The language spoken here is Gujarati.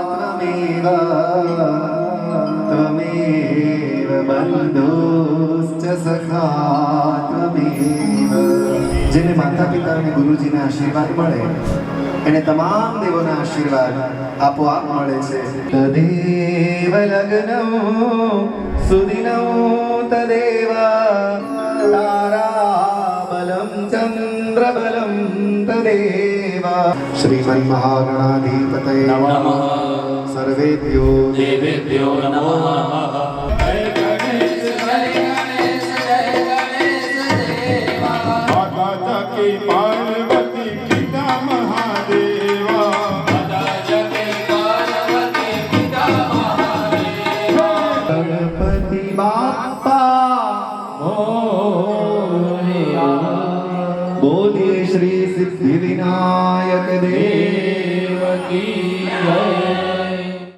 ત્વમેવ ત્વમેવ બંધુશ્ચ સખા ત્વમેવ જેને માતા પિતા અને ગુરુજીના આશીર્વાદ મળે એને તમામ દેવોના આશીર્વાદ આપોઆપ મળે છે. તદેવ લગ્ન સુદિનો બલમ ચંદ્ર બલમ તદેવા શ્રીમન મહાગણાધિપતે નમઃ. સર્વેભ્યો દેવેભ્યો નમઃ. જય બાપા બોલીએ શ્રી સિદ્ધિ વિનાયક દેવ